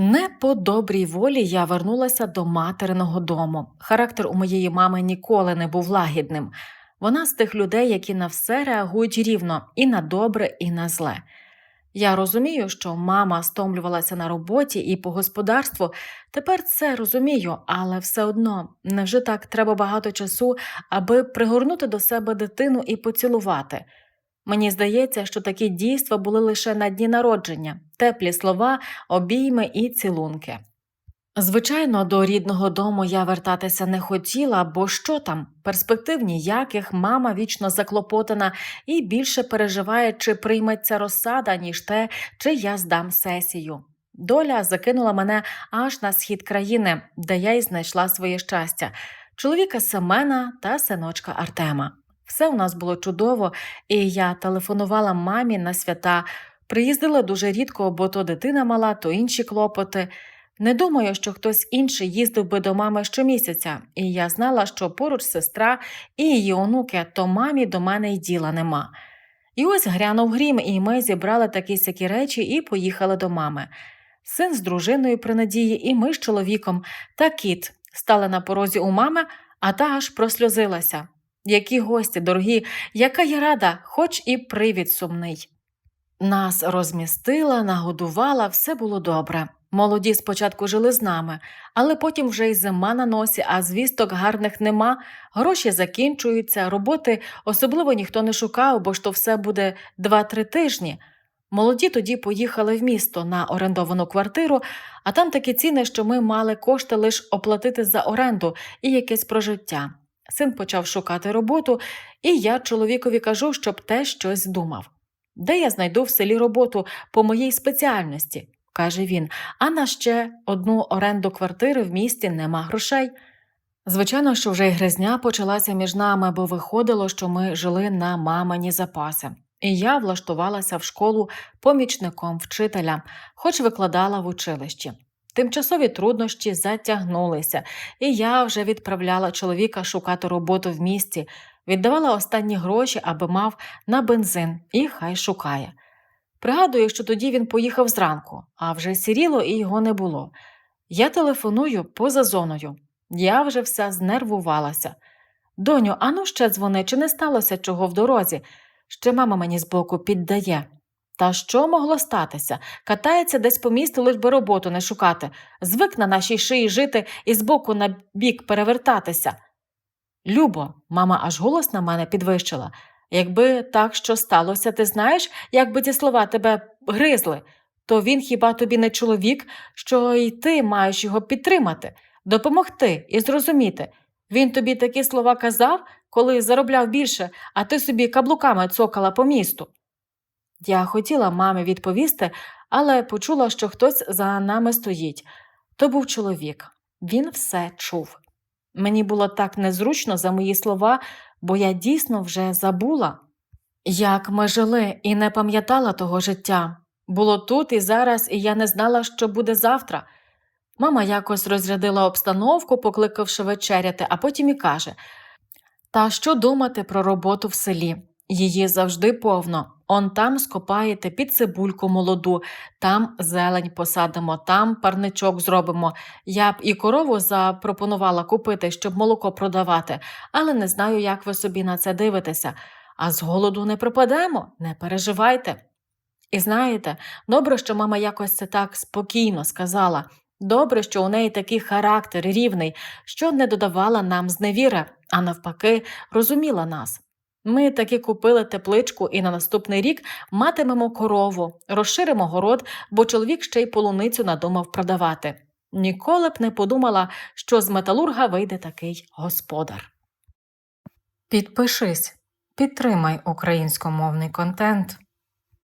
Не по добрій волі я вернулася до материного дому. Характер у моєї мами ніколи не був лагідним. Вона з тих людей, які на все реагують рівно і на добре, і на зле. Я розумію, що мама стомлювалася на роботі і по господарству. Тепер це розумію, але все одно невже так треба багато часу, аби пригорнути до себе дитину і поцілувати. Мені здається, що такі дійства були лише на дні народження, теплі слова, обійми і цілунки. Звичайно, до рідного дому я вертатися не хотіла, бо що там, перспектив ніяких, мама вічно заклопотана і більше переживає, чи прийметься розсада, ніж те, чи я здам сесію. Доля закинула мене аж на схід країни, де я й знайшла своє щастя чоловіка Семена та синочка Артема. Все у нас було чудово, і я телефонувала мамі на свята. Приїздила дуже рідко, бо то дитина мала, то інші клопоти. Не думаю, що хтось інший їздив би до мами щомісяця, і я знала, що поруч сестра і її онуки, то мамі до мене й діла нема. І ось грянув грім, і ми зібрали такі сякі речі і поїхали до мами. Син з дружиною при надії, і ми з чоловіком та кіт стали на порозі у мами, а та аж просльозилася. Які гості, дорогі, яка я рада, хоч і привід сумний. Нас розмістила, нагодувала, все було добре. Молоді спочатку жили з нами, але потім вже й зима на носі, а звісток гарних нема, гроші закінчуються, роботи особливо ніхто не шукав, бо ж то все буде 2-3 тижні. Молоді тоді поїхали в місто на орендовану квартиру, а там такі ціни, що ми мали кошти лише оплатити за оренду і якесь прожиття. Син почав шукати роботу, і я чоловікові кажу, щоб те щось думав. Де я знайду в селі роботу по моїй спеціальності? каже він, а на ще одну оренду квартири в місті нема грошей. Звичайно, що вже й гризня почалася між нами, бо виходило, що ми жили на мамині запаси. І я влаштувалася в школу помічником вчителя, хоч викладала в училищі. Тимчасові труднощі затягнулися, і я вже відправляла чоловіка шукати роботу в місті, віддавала останні гроші, аби мав на бензин, і хай шукає. Пригадую, що тоді він поїхав зранку, а вже сіріло і його не було. Я телефоную поза зоною. Я вже вся знервувалася. Доню, ану ще дзвони, чи не сталося чого в дорозі? Ще мама мені збоку піддає. Та що могло статися? Катається десь по місту, лиш би роботу не шукати, звик на нашій шиї жити і збоку на бік перевертатися. Любо, мама аж голос на мене підвищила. Якби так що сталося, ти знаєш, як би ті слова тебе гризли, то він хіба тобі не чоловік, що й ти маєш його підтримати, допомогти і зрозуміти. Він тобі такі слова казав, коли заробляв більше, а ти собі каблуками цокала по місту. Я хотіла мамі відповісти, але почула, що хтось за нами стоїть. То був чоловік. Він все чув. Мені було так незручно за мої слова, бо я дійсно вже забула, як ми жили і не пам'ятала того життя. Було тут і зараз, і я не знала, що буде завтра. Мама якось розрядила обстановку, покликавши вечеряти, а потім і каже: Та що думати про роботу в селі? Її завжди повно. Он там скопаєте під цибульку молоду, там зелень посадимо, там парничок зробимо. Я б і корову запропонувала купити, щоб молоко продавати, але не знаю, як ви собі на це дивитеся. А з голоду не пропадемо, не переживайте. І знаєте, добре, що мама якось це так спокійно сказала. Добре, що у неї такий характер рівний, що не додавала нам зневіри, а навпаки, розуміла нас. Ми таки купили тепличку і на наступний рік матимемо корову, розширимо город, бо чоловік ще й полуницю надумав продавати. Ніколи б не подумала, що з металурга вийде такий господар. Підпишись, підтримай українськомовний контент.